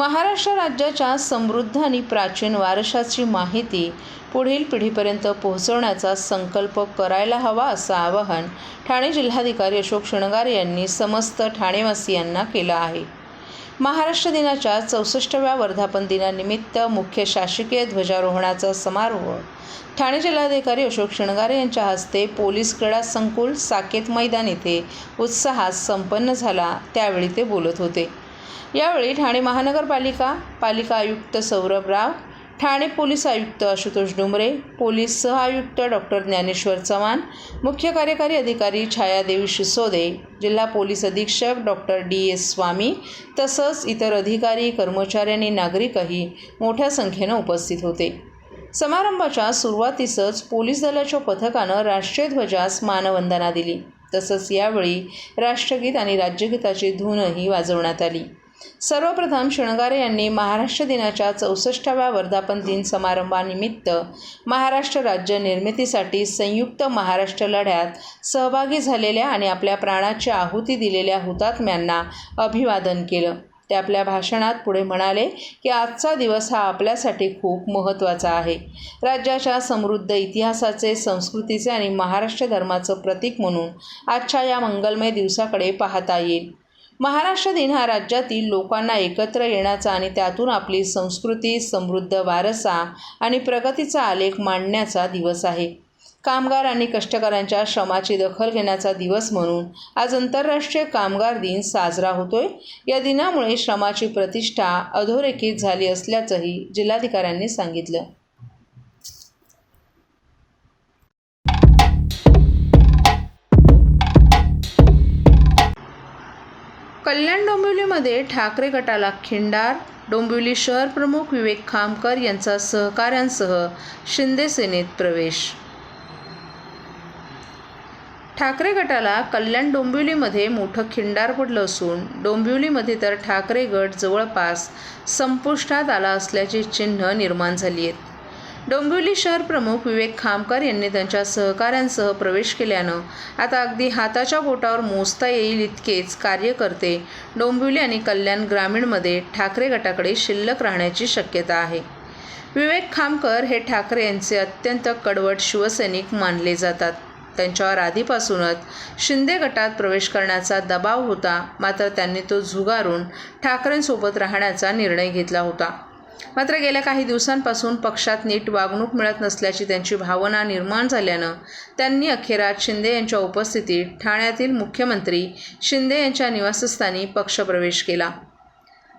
महाराष्ट्र राज्याच्या समृद्ध आणि प्राचीन वारशाची माहिती पुढील पिढीपर्यंत पोहोचवण्याचा संकल्प करायला हवा असं आवाहन ठाणे जिल्हाधिकारी अशोक शृंगारे यांनी समस्त ठाणेवासियांना केलं आहे. महाराष्ट्र दिनाच्या चौसष्टव्या वर्धापन दिनानिमित्त मुख्य शासकीय ध्वजारोहणाचा समारोह ठाणे जिल्हाधिकारी अशोक शिणगारे यांच्या हस्ते पोलीस क्रीडा संकुल साकेत मैदान येथे उत्साहात संपन्न झाला. त्यावेळी ते बोलत होते. यावेळी ठाणे महानगरपालिका पालिका आयुक्त सौरभ राव ठाणे पोलीस आयुक्त आशुतोष डुमरे पोलीस सहआयुक्त डॉक्टर ज्ञानेश्वर चव्हाण मुख्य कार्यकारी अधिकारी छायादेवी शिसोदे जिल्हा पोलीस अधीक्षक डॉक्टर डी. एस स्वामी तसंच इतर अधिकारी कर्मचारी आणि नागरिकही मोठ्या संख्येनं उपस्थित होते. समारंभाच्या सुरुवातीसच पोलीस दलाच्या पथकानं राष्ट्रीय ध्वजास मानवंदना दिली. तसंच यावेळी राष्ट्रगीत आणि राज्यगीताची धूनही वाजवण्यात आली. सर्वप्रथम शृंगारे यांनी महाराष्ट्र दिनाच्या चौसष्टाव्या वर्धापन दिन समारंभानिमित्त महाराष्ट्र राज्य निर्मितीसाठी संयुक्त महाराष्ट्र लढ्यात सहभागी झालेल्या आणि आपल्या प्राणाची आहुती दिलेल्या हुतात्म्यांना अभिवादन केलं. ते आपल्या भाषणात पुढे म्हणाले की आजचा दिवस हा आपल्यासाठी खूप महत्त्वाचा आहे. राज्याच्या समृद्ध इतिहासाचे संस्कृतीचे आणि महाराष्ट्र धर्माचं प्रतीक म्हणून आजच्या या मंगलमय दिवसाकडे पाहता येईल. महाराष्ट्र दिन हा राज्यातील लोकांना एकत्र येण्याचा आणि त्यातून आपली संस्कृती समृद्ध वारसा आणि प्रगतीचा आलेख मांडण्याचा दिवस आहे. कामगार आणि कष्टकऱ्यांच्या श्रमाची दखल घेण्याचा दिवस म्हणून आज आंतरराष्ट्रीय कामगार दिन साजरा होतोय. या दिनामुळे श्रमाची प्रतिष्ठा अधोरेखित झाली असल्याचंही जिल्हाधिकाऱ्यांनी सांगितलं. कल्याण डोंबिवलीमध्ये ठाकरे गटाला खिंडार डोंबिवली शहर प्रमुख विवेक खामकर यांचा सहकाऱ्यांसह शिंदे सेनेत प्रवेश. ठाकरे गटाला कल्याण डोंबिवलीमध्ये मोठं खिंडार पडलं असून डोंबिवलीमध्ये तर ठाकरे गट जवळपास संपुष्टात आला असल्याची चिन्ह निर्माण झाली आहेत. डोंबिवली शहर प्रमुख विवेक खामकर यांनी त्यांच्या सहकाऱ्यांसह प्रवेश केल्यानं आता अगदी हाताच्या बोटावर मोजता येईल इतकेच कार्यकर्ते डोंबिवली आणि कल्याण ग्रामीणमध्ये ठाकरे गटाकडे शिल्लक राहण्याची शक्यता आहे. विवेक खामकर हे ठाकरे यांचे अत्यंत कडवट शिवसैनिक मानले जातात. त्यांच्यावर आधीपासूनच शिंदे गटात प्रवेश करण्याचा दबाव होता मात्र त्यांनी तो झुगारून ठाकरेंसोबत राहण्याचा निर्णय घेतला होता. मात्र गेल्या काही दिवसांपासून पक्षात नीट वागणूक मिळत नसल्याची त्यांची भावना निर्माण झाल्यानं त्यांनी अखेरात शिंदे यांच्या उपस्थितीत ठाण्यातील मुख्यमंत्री शिंदे यांच्या निवासस्थानी पक्षप्रवेश केला.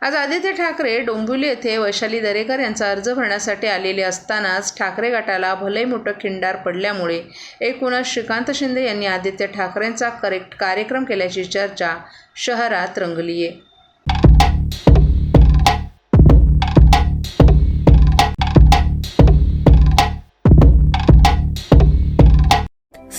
आज आदित्य ठाकरे डोंबिवली येथे वैशाली दरेकर यांचा अर्ज भरण्यासाठी आलेले असतानाच ठाकरे गटाला भले मोठं खिंडार पडल्यामुळे एकूणच श्रीकांत शिंदे यांनी आदित्य ठाकरेंचा करेक्ट कार्यक्रम केल्याची चर्चा शहरात रंगली आहे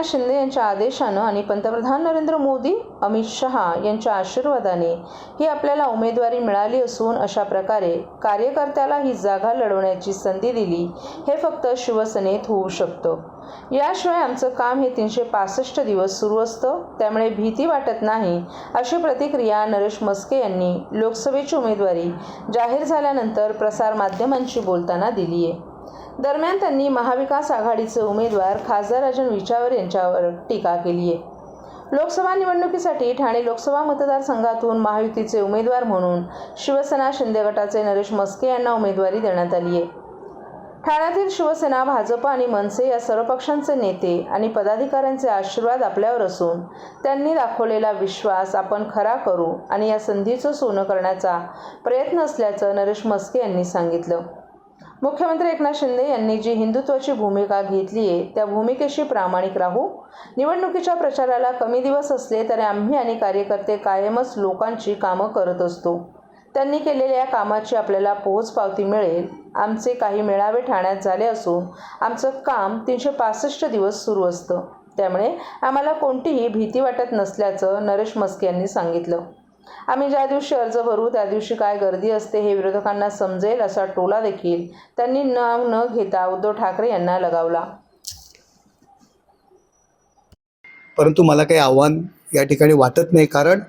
एकनाथ शिंदे यांच्या आदेशानं आणि पंतप्रधान नरेंद्र मोदी अमित शहा यांच्या आशीर्वादाने ही आपल्याला उमेदवारी मिळाली असून अशा प्रकारे कार्यकर्त्याला ही जागा लढवण्याची संधी दिली हे फक्त शिवसेनेत होऊ शकतं. याशिवाय आमचं काम हे तीनशे पासष्ट दिवस सुरू असतं. त्यामुळे भीती वाटत नाही अशी प्रतिक्रिया नरेश मस्के यांनी लोकसभेची उमेदवारी जाहीर झाल्यानंतर प्रसारमाध्यमांशी बोलताना दिली आहे दरम्यान त्यांनी महाविकास आघाडीचे उमेदवार खासदार राजन विचावर यांच्यावर टीका केली आहे. लोकसभा निवडणुकीसाठी ठाणे लोकसभा मतदारसंघातून महायुतीचे उमेदवार म्हणून शिवसेना शिंदे गटाचे नरेश मस्के यांना उमेदवारी देण्यात आली आहे. ठाण्यातील शिवसेना भाजप आणि मनसे या सर्व पक्षांचे नेते आणि पदाधिकाऱ्यांचे आशीर्वाद आपल्यावर असून त्यांनी दाखवलेला विश्वास आपण खरा करू आणि या संधीचं सोनं करण्याचा प्रयत्न असल्याचं नरेश मस्के यांनी सांगितलं. मुख्यमंत्री एकनाथ शिंदे यांनी जी हिंदुत्वाची भूमिका घेतली आहे त्या भूमिकेशी प्रामाणिक राहू. निवडणुकीच्या प्रचाराला कमी दिवस असले तरी आम्ही आणि कार्यकर्ते कायमच लोकांची कामं करत असतो. त्यांनी केलेल्या या कामाची आपल्याला पोहोचपावती मिळेल. आमचे काही मेळावे ठाण्यात झाले असून आमचं काम तीनशे पासष्ट दिवस सुरू असतं. त्यामुळे आम्हाला कोणतीही भीती वाटत नसल्याचं नरेश मस्के यांनी सांगितलं. आम्ही ज्या दिवशी अर्ज भरू त्या दिवशी काय गर्दी असते हे विरोधकांना समजेल असा टोला देखील त्यांनी नाव न घेता उद्धव ठाकरे यांना लगावला. परंतु मला काही आव्हान या ठिकाणी वाटत नाही. कारण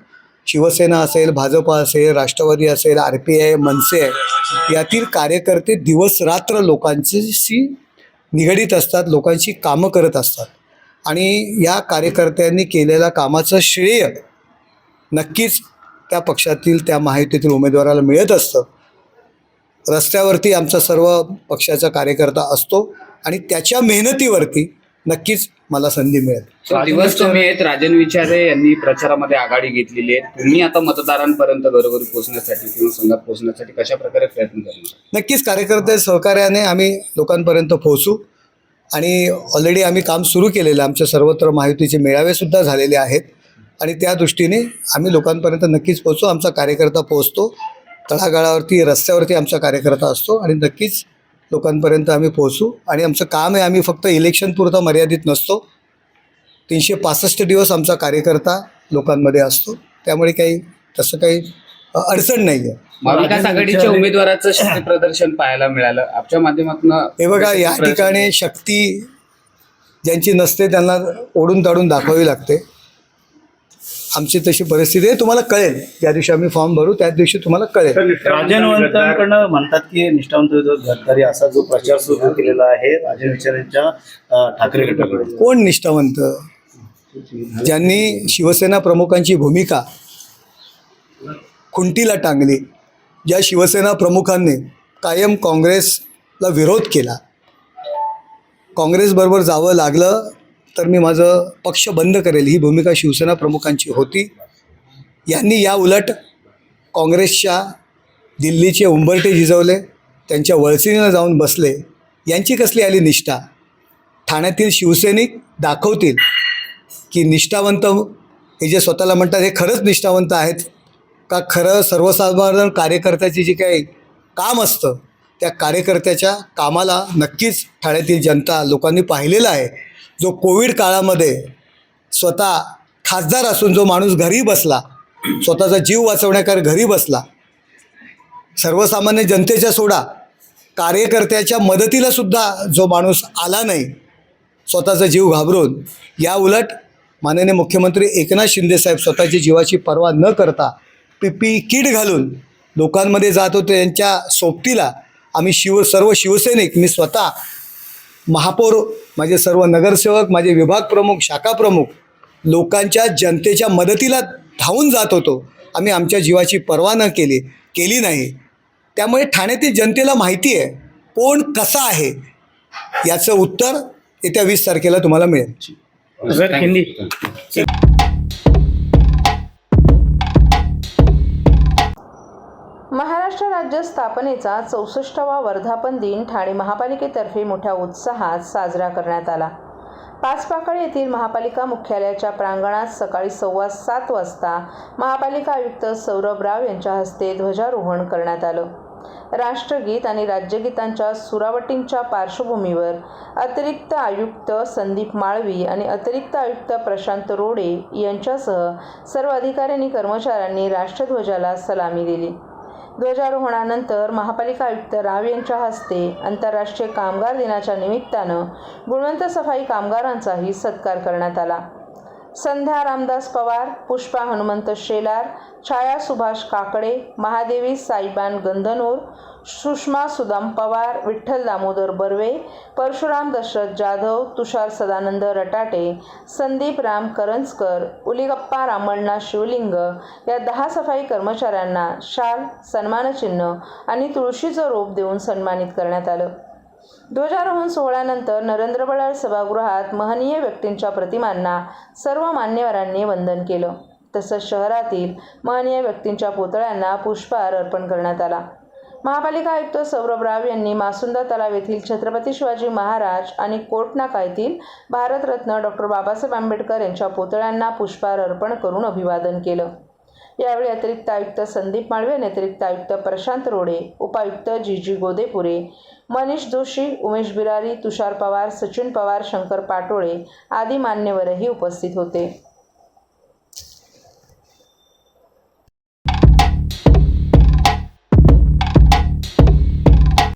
शिवसेना असेल भाजपा असेल राष्ट्रवादी असेल आर पी आय मनसे आहे यातील कार्यकर्ते दिवस रात्र लोकांशी निगडीत असतात लोकांशी कामं करत असतात. आणि या कार्यकर्त्यांनी केलेल्या कामाचं श्रेय नक्कीच त्या पक्षातील त्या माहितीतील उमेदवाराला मिळत असतं. रस्त्यावरती आमचा सर्व पक्षाचा कार्यकर्ता असतो आणि त्याच्या मेहनतीवरती नक्कीच मला संधी मिळेल. सर, दिवस कमी आहेत राजन विचारे यांनी प्रचारामध्ये आघाडी घेतलेली आहे. तुम्ही आता मतदारांपर्यंत घरोघरी पोहोचण्यासाठी किंवा संघात पोहोचण्यासाठी कशा प्रकारे प्रयत्न करणार? नक्कीच कार्यकर्ते सहकार्याने आम्ही लोकांपर्यंत पोहोचू आणि ऑलरेडी आम्ही काम सुरू केलेलं आमच्या सर्वत्र माहितीचे मेळावेसुद्धा झालेले आहेत. आणि त्या दृष्टीने आम्ही लोकांपर्यंत नक्कीच पोहोचू आमचा कार्यकर्ता पोहोचतो. तळागाळावरती रस्त्यावरती आमचा कार्यकर्ता असतो आणि नक्कीच लोकांपर्यंत आम्ही पोहोचू. आणि आमचं काम आहे आम्ही फक्त इलेक्शनपुरता मर्यादित नसतो. तीनशे पासष्ट दिवस आमचा कार्यकर्ता लोकांमध्ये असतो. त्यामुळे काही तसं काही अडचण नाही आहे महाविकास आघाडीच्या उमेदवाराचं शक्ती प्रदर्शन पाहायला मिळालं. आपच्या माध्यमातून हे बघा या ठिकाणी शक्ती ज्यांची नसते त्यांना ओढून ताडून दाखवावी लागते. आमची तशी परिस्थिती आहे. तुम्हाला कळेल. ज्या दिवशी आम्ही फॉर्म भरू त्याच दिवशी तुम्हाला कळेल. राजनवंतांकडनं म्हणतात की निष्ठावंत विरोध गद्दारी असा जो प्रचार सुरू केलेला आहे राजन विचार यांच्या अं, ठाकरे गटाकडे कोण निष्ठावंत? ज्यांनी शिवसेना प्रमुखांची भूमिका खुंटीला टांगली ज्या शिवसेना प्रमुखांनी कायम काँग्रेसला विरोध केला काँग्रेसबरोबर जावं लागलं तर मी माझं पक्ष बंद करेल. ही भूमिका शिवसेना प्रमुखांची होती. यांनी या उलट काँग्रेसच्या दिल्लीचे उंबरटे झिजवले त्यांच्या वळसीनं जाऊन बसले. यांची कसली आली निष्ठा? ठाण्यातील शिवसैनिक दाखवतील की निष्ठावंत हे जे स्वतःला म्हणतात हे खरंच निष्ठावंत आहेत का? खरं सर्वसाधारण कार्यकर्त्याचे जे काही काम असतं त्या कार्यकर्त्याच्या कामाला नक्कीच ठाण्यातील जनता लोकांनी पाहिलेलं आहे. जो कोविड काळामध्ये स्वतः खासदार असून जो माणूस घरी बसला स्वतःचा जीव वाचवण्याकर घरी बसला सर्वसामान्य जनतेच्या सोडा कार्यकर्त्याच्या मदतीला सुद्धा जो माणूस आला नाही स्वतःचा जीव घाबरून या उलट माननीय मुख्यमंत्री एकनाथ शिंदेसाहेब स्वतःची जीवाची पर्वा न करता पी पी किट घालून लोकांमध्ये जात होते. यांच्या सोबतीला आम्ही शिव सर्व शिवसैनिक मी स्वतः महापौर माझे सर्व नगरसेवक माझे विभाग प्रमुख शाखा प्रमुख लोकांच्या जनतेच्या मदतीला धावून जात होतो. आम्ही आमच्या जीवाची पर्वा न केली केली नाही. त्यामुळे ठाण्यातील जनतेला माहिती आहे कोण कसा आहे. याचं उत्तर येत्या वीस तारखेला तुम्हाला मिळेल. स्वराज्य स्थापनेचा चौसष्टावा वर्धापन दिन ठाणे महापालिकेतर्फे मोठ्या उत्साहात साजरा करण्यात आला. पाचपाकळ येथील महापालिका मुख्यालयाच्या प्रांगणात सकाळी सव्वा सात वाजता महापालिका आयुक्त सौरभ राव यांच्या हस्ते ध्वजारोहण करण्यात आलं. राष्ट्रगीत आणि राज्यगीतांच्या सुरावटींच्या पार्श्वभूमीवर अतिरिक्त आयुक्त संदीप माळवी आणि अतिरिक्त आयुक्त प्रशांत रोडे यांच्यासह सर्व अधिकाऱ्यांनी कर्मचाऱ्यांनी राष्ट्रध्वजाला सलामी दिली. ध्वजारोहणानंतर महापालिका आयुक्त राव यांच्या हस्ते आंतरराष्ट्रीय कामगार दिनाच्या निमित्तानं गुणवंत सफाई कामगारांचाही सत्कार करण्यात आला. संध्या रामदास पवार पुष्पा हनुमंत शेलार छाया सुभाष काकडे महादेवी साईबान गंधनूर सुषमा सुदाम पवार विठ्ठल दामोदर बर्वे परशुराम दशरथ जाधव तुषार सदानंद रटाटे संदीप राम करंजकर उलिगप्पा रामण्णा शिवलिंग या दहा सफाई कर्मचाऱ्यांना शाल सन्मानचिन्ह आणि तुळशीचं रोप देऊन सन्मानित करण्यात आलं. ध्वजारोहण सोहळ्यानंतर नरेंद्र बळाळ सभागृहात महनीय व्यक्तींच्या प्रतिमांना सर्व मान्यवरांनी वंदन केलं. तसंच शहरातील महनीय व्यक्तींच्या पुतळ्यांना पुष्पहार अर्पण करण्यात आला. महापालिका आयुक्त सौरभ राव यांनी मासुंदा तलाव येथील छत्रपती शिवाजी महाराज आणि कोटनाका येथील भारतरत्न डॉक्टर बाबासाहेब आंबेडकर यांच्या पुतळ्यांना पुष्पहार अर्पण करून अभिवादन केलं. यावेळी अतिरिक्त आयुक्त संदीप माळवे आणि अतिरिक्त आयुक्त प्रशांत रोडे उपायुक्त जी जी गोदेपुरे मनीष जोशी उमेश बिरारी तुषार पवार सचिन पवार शंकर पाटोळे आदी मान्यवरही उपस्थित होते.